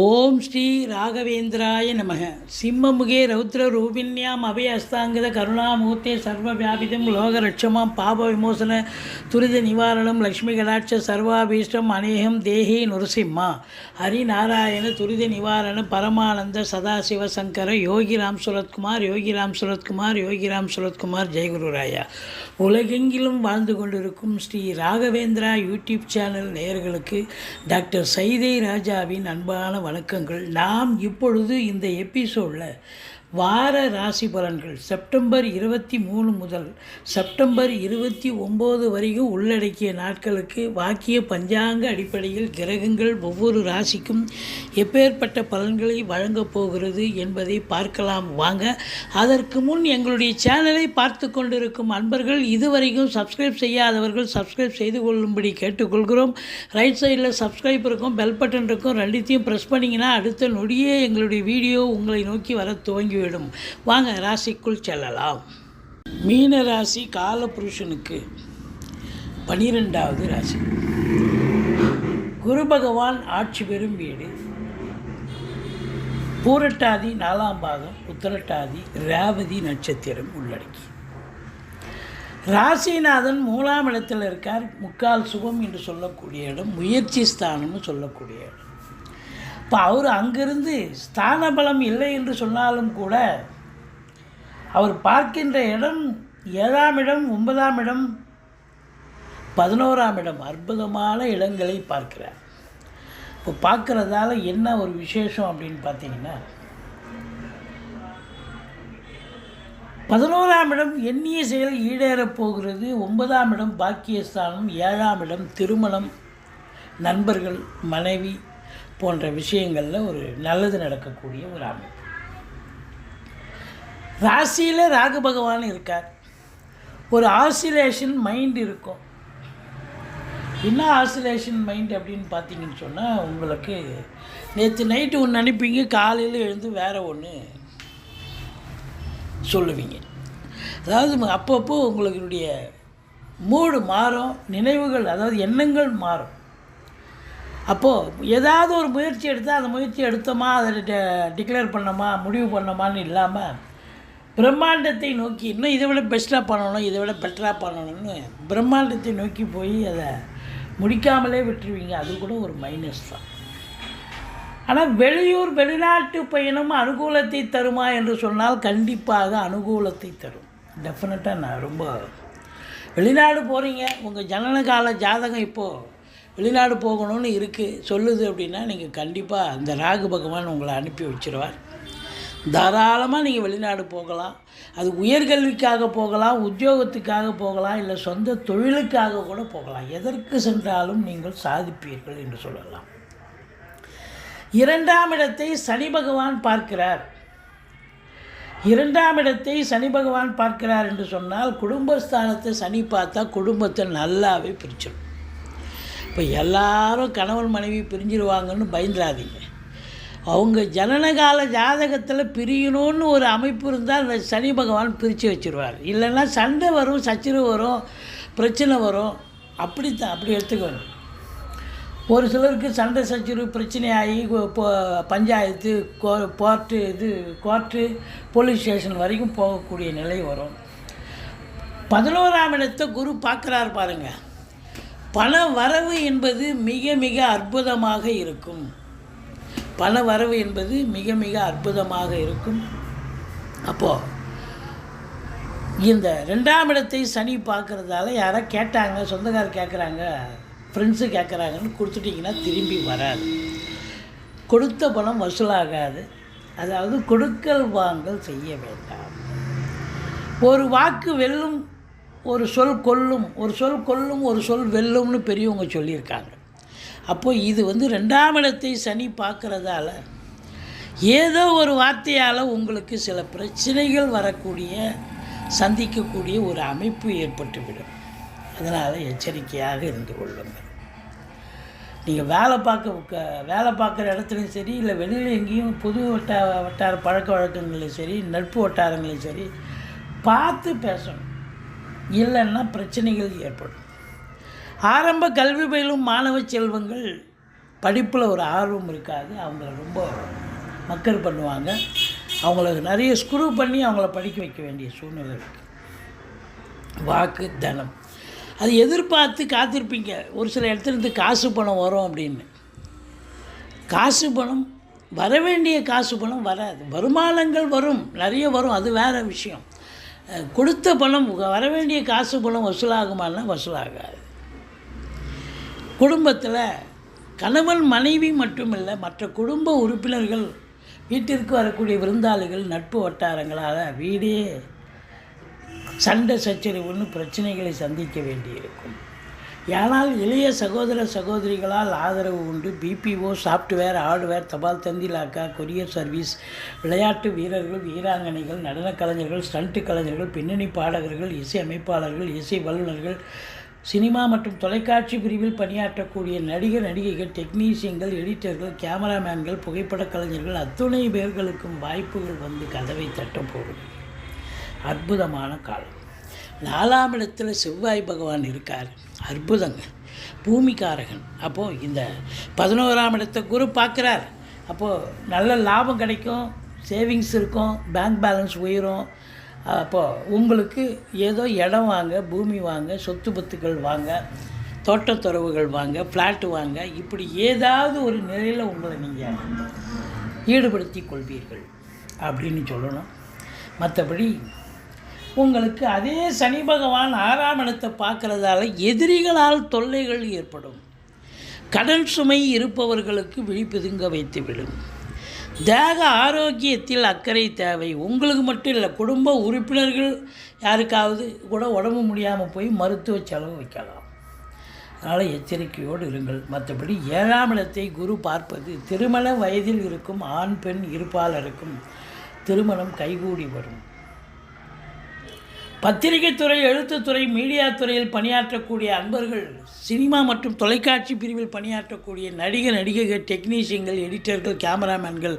ஓம் ஸ்ரீ ராகவேந்திராய நமக. சிம்மமுகே ரௌத்ர ரூபிண்யாம் அபயஸ்தாங்கித கருணாமூர்த்தே சர்வ வியாபிதம் லோகரட்சமாம் பாப விமோசன துரித நிவாரணம் லக்ஷ்மி கடாட்ச சர்வாபீஷ்டம் அநேகம் தேஹி நுரசிம்மா. ஹரிநாராயண துரித நிவாரண பரமானந்த சதாசிவ சங்கர யோகிராம் சுரத்குமார் யோகிராம் சுரத்குமார் யோகிராம் சுரத்குமார் ஜெயகுருராயா உலகெங்கிலும் வாழ்ந்து கொண்டிருக்கும் ஸ்ரீ ராகவேந்திரா யூடியூப் சேனல் நேயர்களுக்கு டாக்டர் சைதை ராஜாவின் அன்பான வணக்கங்கள். நாம் இப்பொழுது இந்த எபிசோடில் வார ராசி பலன்கள். செப்டம்பர் இருபத்தி மூணு முதல் செப்டம்பர் இருபத்தி ஒம்பது வரைக்கும் உள்ளடக்கிய நாட்களுக்கு வாக்கிய பஞ்சாங்க அடிப்படையில் கிரகங்கள் ஒவ்வொரு ராசிக்கும் எப்பேற்பட்ட பலன்களை வழங்கப் போகிறது என்பதை பார்க்கலாம். வாங்க அதற்கு முன் எங்களுடைய சேனலை பார்த்து கொண்டிருக்கும் அன்பர்கள் இதுவரைக்கும் சப்ஸ்கிரைப் செய்யாதவர்கள் சப்ஸ்கிரைப் செய்து கொள்ளும்படி கேட்டுக்கொள்கிறோம். ரைட் சைடில் சப்ஸ்கிரைப் இருக்கும் பெல் பட்டன் இருக்கும் ரெண்டுத்தையும் ப்ரெஸ் பண்ணிங்கன்னா அடுத்த நொடியே எங்களுடைய வீடியோ உங்களை நோக்கி வர துவங்கி போய்விடும் வாங்க ராசிக்குள் செல்லலாம். மீன ராசி காலபுருஷனுக்கு பனிரெண்டாவது ராசி. குரு பகவான் ஆட்சி பெறும் வீடு. பூரட்டாதி நாலாம் பாகம் உத்தரட்டாதி ரேவதி நட்சத்திரம் உள்ளடக்கி. ராசிநாதன் மூலாம் இடத்தில் இருக்கார். முக்கால் சுகம் என்று சொல்லக்கூடிய இடம் முயற்சி ஸ்தானம்னு சொல்லக்கூடிய இடம். இப்போ அவர் அங்கிருந்து ஸ்தான பலம் இல்லை என்று சொன்னாலும் கூட அவர் பார்க்கின்ற இடம் ஏழாம் இடம் ஒன்பதாம் இடம் பதினோராம் இடம் அற்புதமான இடங்களை பார்க்கிறார். இப்போ பார்க்குறதால என்ன ஒரு விசேஷம் அப்படின்னு பார்த்தீங்கன்னா பதினோராம் இடம் எண்ணிய செயல் ஈடேறப் போகிறது ஒன்பதாம் இடம் பாக்கியஸ்தானம் ஏழாம் இடம் திருமணம் நண்பர்கள் மனைவி போன்ற விஷயங்களில் ஒரு நல்லது நடக்கக்கூடிய ஒரு அமைப்பு. ராசியில் ராகு பகவான் இருக்கார். ஒரு ஆசிலேஷன் மைண்ட் இருக்கும். என்ன ஆசிலேஷன் மைண்ட் அப்படின்னு பார்த்தீங்கன்னு சொன்னால் உங்களுக்கு நேற்று நைட்டு ஒன்று அனுப்பிங்க காலையில் எழுந்து வேறு ஒன்று சொல்லுவீங்க. அதாவது அப்பப்போ உங்களுடைய மூடு மாறும் நினைவுகள் அதாவது எண்ணங்கள் மாறும். அப்போது ஏதாவது ஒரு முயற்சி எடுத்தால் அந்த முயற்சி எடுத்தோமா அதை டிக்ளேர் பண்ணோமா முடிவு பண்ணோமான்னு இல்லாமல் பிரம்மாண்டத்தை நோக்கி இன்னும் இதை விட பெஸ்ட்டாக பண்ணணும் இதை விட பெட்டராக பண்ணணும்னு பிரம்மாண்டத்தை நோக்கி போய் அதை முடிக்காமலே விட்டுருவீங்க. அது கூட ஒரு மைனஸ் தான். ஆனால் வெளியூர் வெளிநாட்டு பயணம் அனுகூலத்தை தருமா என்று சொன்னால் கண்டிப்பாக அனுகூலத்தை தரும். டெஃபினட்டாக நான் ரொம்ப வெளிநாடு போகிறீங்க உங்கள் ஜனன கால ஜாதகம் இப்போது வெளிநாடு போகணும்னு இருக்குது சொல்லுது அப்படின்னா நீங்கள் கண்டிப்பாக அந்த ராகு பகவான் உங்களை அனுப்பி வச்சுருவார். தாராளமாக நீங்கள் வெளிநாடு போகலாம். அது உயர்கல்விக்காக போகலாம் உத்தியோகத்துக்காக போகலாம் இல்லை சொந்த தொழிலுக்காக கூட போகலாம். எதற்கு சென்றாலும் நீங்கள் சாதிப்பீர்கள் என்று சொல்லலாம். இரண்டாம் இடத்தை சனி பகவான் பார்க்கிறார். இரண்டாம் இடத்தை சனி பகவான் பார்க்கிறார் என்று சொன்னால் குடும்பஸ்தானத்தை சனி பார்த்தா குடும்பத்தை நல்லாவே பிரிச்சிடும் இப்போ எல்லாரும் கணவன் மனைவி பிரிஞ்சிருவாங்கன்னு பயந்துடாதீங்க. அவங்க ஜனனகால ஜாதகத்தில் பிரியணும்னு ஒரு அமைப்பு இருந்தால் அந்த சனி பகவான் பிரித்து வச்சுருவார். இல்லைன்னா சண்டை வரும் சச்சரவு வரும் பிரச்சனை வரும். அப்படி தான் அப்படி எடுத்துக்கணும் ஒரு சிலருக்கு சண்டை சச்சரவு பிரச்சனையாகி இப்போ பஞ்சாயத்து கோ கோர்ட்டு இது கோர்ட்டு போலீஸ் ஸ்டேஷன் வரைக்கும் போகக்கூடிய நிலை வரும். பதினோராம் இடத்தை குரு பார்க்குறாரு பாருங்கள் பண வரவு என்பது மிக மிக அற்புதமாக இருக்கும். பண வரவு என்பது மிக மிக அற்புதமாக இருக்கும். அப்போது இந்த ரெண்டாம் இடத்தை சனி பார்க்குறதால யாரோ கேட்டாங்க சொந்தக்காரர் கேட்குறாங்க ஃப்ரெண்ட்ஸு கேட்குறாங்கன்னு கொடுத்துட்டிங்கன்னா திரும்பி வராது. கொடுத்த பணம் வசூலாகாது. அதாவது கொடுக்கல் வாங்கல் செய்ய வேண்டாம். ஒரு வாக்கு வெல்லும் ஒரு சொல் கொல்லும் ஒரு சொல் கொல்லும் ஒரு சொல் வெல்லும்னு பெரியவங்க சொல்லியிருக்காங்க. அப்போது இது வந்து ரெண்டாம் இடத்தை சனி பார்க்குறதால ஏதோ ஒரு வார்த்தையால் உங்களுக்கு சில பிரச்சனைகள் வரக்கூடிய சந்திக்கக்கூடிய ஒரு அமைப்பு ஏற்பட்டுவிடும். அதனால் எச்சரிக்கையாக இருந்து கொள்ளுங்கள். நீங்கள் வேலை பார்க்க வேலை பார்க்குற இடத்துலையும் சரி இல்லை வெளியில் எங்கேயும் புது வட்டார வட்டார பழக்க வழக்கங்களையும் சரி நட்பு வட்டாரங்களையும் சரி பார்த்து பேசணும். இல்லைன்னா பிரச்சனைகள் ஏற்படும். ஆரம்ப கல்வி பயிலும் மாணவ செல்வங்கள் படிப்பில் ஒரு ஆர்வம் இருக்காது. அவங்கள ரொம்ப மக்கர் பண்ணுவாங்க. அவங்கள நிறைய ஸ்க்ரூ பண்ணி அவங்கள படிக்க வைக்க வேண்டிய சூழ்நிலை இருக்குது வாக்கு தனம். அது எதிர்பார்த்து காத்திருப்பீங்க. ஒரு சில இடத்துல இருந்து காசு பணம் வரும் அப்படின்னு. காசு பணம் வர வேண்டிய காசு பணம் வராது. வருமானங்கள் வரும். நிறைய வரும். அது வேறு விஷயம். கொடுத்த பணம் வர வேண்டிய காசு பணம் வசூலாகுமான்னா வசூலாகாது. குடும்பத்தில் கணவன் மனைவி மட்டுமில்லை மற்ற குடும்ப உறுப்பினர்கள் வீட்டிற்கு வரக்கூடிய விருந்தாளிகள் நட்பு வட்டாரங்களால் வீடே சண்டை சச்சரவுன்னு பிரச்சனைகளை சந்திக்க வேண்டியிருக்கும். ஆனால் இளைய சகோதர சகோதரிகளால் ஆதரவு உண்டு. பிபிஓ சாஃப்ட்வேர் ஹார்ட்வேர் தபால் தந்திலாக்கா கொரியர் சர்வீஸ் விளையாட்டு வீரர்கள் வீராங்கனைகள் நடனக் கலைஞர்கள் ஸ்டண்ட் கலைஞர்கள் பின்னணி பாடகர்கள் இசை அமைப்பாளர்கள் இசை வல்லுநர்கள் சினிமா மற்றும் தொலைக்காட்சி பிரிவில் பணியாற்றக்கூடிய நடிகர் நடிகைகள் டெக்னீஷியன்கள் எடிட்டர்கள் கேமராமேன்கள் புகைப்படக் கலைஞர்கள் அத்துணை பேர்களுக்கும் வாய்ப்புகள் வந்து கதவை தட்டப்போகும் அற்புதமான காலம். நாலாம் இடத்துல செவ்வாய் பகவான் இருக்கார். அற்புதங்க. பூமிக்காரகன். அப்போது இந்த பதினோராம் இடத்தை குரு பார்க்குறார். அப்போது நல்ல லாபம் கிடைக்கும் சேவிங்ஸ் இருக்கும் பேங்க் பேலன்ஸ் உயரும். அப்போது உங்களுக்கு ஏதோ இடம் வாங்க பூமி வாங்க சொத்து பத்துக்கள் வாங்க தோட்டத்துறவுகள் வாங்க ஃப்ளாட்டு வாங்க இப்படி ஏதாவது ஒரு நிலையில் உங்களை நீங்கள் ஈடுபடுத்தி கொள்வீர்கள் அப்படின்னு சொல்லணும். மற்றபடி உங்களுக்கு அதே சனி பகவான் ஆறாம் இடத்தை பார்க்குறதால எதிரிகளால் தொல்லைகள் ஏற்படும். கடன் சுமை இருப்பவர்களுக்கு விழிப்புதுங்க வைத்துவிடும். தேக ஆரோக்கியத்தில் அக்கறை தேவை. உங்களுக்கு மட்டும் இல்லை குடும்ப உறுப்பினர்கள் யாருக்காவது கூட உடம்பு முடியாமல் போய் மருத்துவ செலவு வைக்கலாம். அதனால் எச்சரிக்கையோடு இருங்கள். மற்றபடி ஏழாம் இடத்தை குரு பார்ப்பது திருமண வயதில் இருக்கும் ஆண் பெண் இருப்பாளருக்கும் திருமணம் கைகூடி வரும். பத்திரிகைத்துறை எழுத்துத்துறை மீடியா துறையில் பணியாற்றக்கூடிய அன்பர்கள் சினிமா மற்றும் தொலைக்காட்சி பிரிவில் பணியாற்றக்கூடிய நடிக நடிகைகள் டெக்னீஷியன்கள் எடிட்டர்கள் கேமராமேன்கள்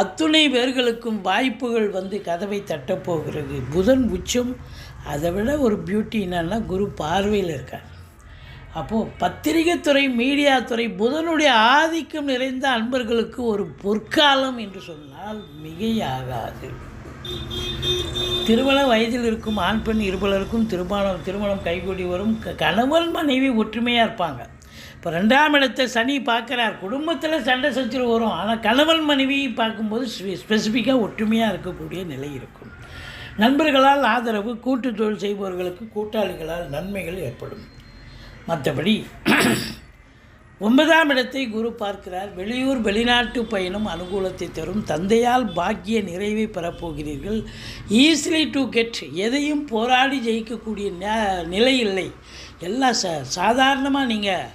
அத்துணை பேர்களுக்கும் வாய்ப்புகள் வந்து கதவை தட்டப்போகிறது புதன் உச்சம். அதை விட ஒரு பியூட்டி என்னன்னா குரு பார்வையில் இருக்கார். அப்போது பத்திரிகைத்துறை மீடியா துறை புதனுடைய ஆதிக்கம் நிறைந்த அன்பர்களுக்கு ஒரு பொற்காலம் என்று சொன்னால் மிகையாகாது. திருமண வயதில் இருக்கும் ஆண் பெண் இருபலருக்கும் திருமணம் திருமணம் கைகூடி வரும் க- கணவன் மனைவி ஒற்றுமையாக இருப்பாங்க. இப்போ ரெண்டாம் இடத்தை சனி பார்க்குறார். குடும்பத்தில் சண்டை சச்சரவு வரும். ஆனால் கணவன் மனைவி பார்க்கும்போது ஸ்பெசிஃபிக்காக ஒற்றுமையாக இருக்கக்கூடிய நிலை இருக்கும். நண்பர்களால் ஆதரவு கூட்டு தொழில் செய்பவர்களுக்கு கூட்டாளிகளால் நன்மைகள் ஏற்படும். மற்றபடி ஒன்பதாம் இடத்தை குரு பார்க்கிறார். வெளியூர் வெளிநாட்டு பயணம் அனுகூலத்தை தரும். தந்தையால் பாக்கிய நிறைவை பெறப்போகிறீர்கள். ஈஸிலி டு கெட் எதையும் போராடி ஜெயிக்கக்கூடிய நிலை இல்லை. எல்லாம் ச சாதாரணமாக நீங்கள்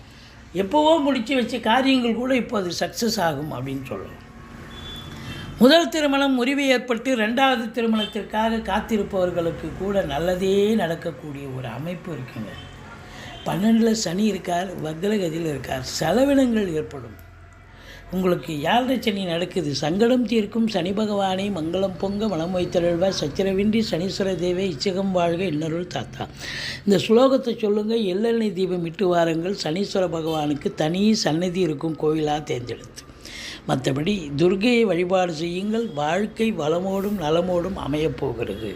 எப்போவோ முடித்து வச்ச காரியங்கள் கூட இப்போ அது சக்ஸஸ் ஆகும் அப்படின்னு சொல்லலாம். முதல் திருமணம் முறிவு ஏற்பட்டு ரெண்டாவது திருமணத்திற்காக காத்திருப்பவர்களுக்கு கூட நல்லதே நடக்கக்கூடிய ஒரு அமைப்பு இருக்குங்க. பன்னெண்டில் சனி இருக்கார் வக்ரகதியில் இருக்கார். செலவினங்கள் ஏற்படும். உங்களுக்கு யாழ்ரை சனி நடக்குது? சங்கடம் தீர்க்கும் சனி பகவானை மங்களம் பொங்க மனம் வைத்தருள்வா. சச்சரவின்றி சனீஸ்வர தேவை இச்சகம் வாழ்க இன்னொருள் தாத்தா. இந்த ஸ்லோகத்தை சொல்லுங்கள் எள்ளெண்ணெய் தீபம் இட்டு வாருங்கள். சனீஸ்வர பகவானுக்கு தனி சன்னதி இருக்கும் கோயிலாக தேர்ந்தெடுத்து. மற்றபடி துர்கையை வழிபாடு செய்யுங்கள். வாழ்க்கை வளமோடும் நலமோடும் அமையப் போகிறது.